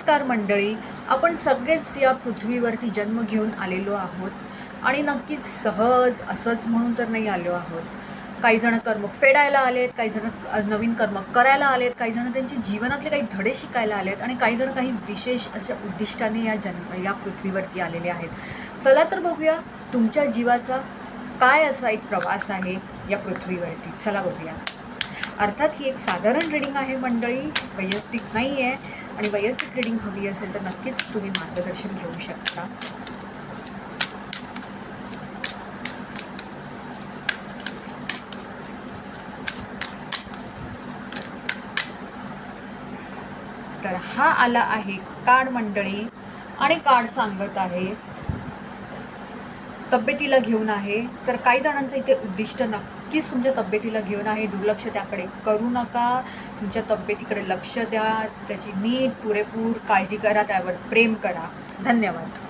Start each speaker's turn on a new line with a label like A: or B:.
A: नमस्कार मंडळी. आपण सगळेच या पृथ्वीवरती जन्म घेऊन आलेलो आहोत. आणि नक्कीच सहज असंच म्हणून तर नाही आलो आहोत. काही जण कर्म फेडायला आलेत काही जण नवीन कर्म करायला आलेत काही जण त्यांचे जीवनातले काही धडे शिकायला आलेत आणि काही जण काही विशेष अशा उद्दिष्टाने या जन्म या पृथ्वीवरती आलेले आहेत. चला तर बघूया तुमच्या जीवाचा काय असा एक प्रवास आहे या पृथ्वीवरती. चला बघूया. अर्थात ही एक साधारण रीडिंग आहे मंडळी. वैयक्तिक नाही आहे आणि वैयक्तिक रिडिंग हवी असेल तर नक्कीच तुम्ही मार्गदर्शन घेऊ शकता. तर हा आला आहे कार्ड मंडळी आणि कार्ड सांगत आहे. तब्येतीला घेऊन आहे. तर काही जणांचं इथे उद्दिष्ट नक्कीच तुमच्या तब्येतीला घेऊन आहे दुर्लक्ष त्याकडे करू नका. तुमच्या तब्येतीकडे लक्ष द्या. त्याची नीट पुरेपूर काळजी करा. त्यावर प्रेम करा. धन्यवाद.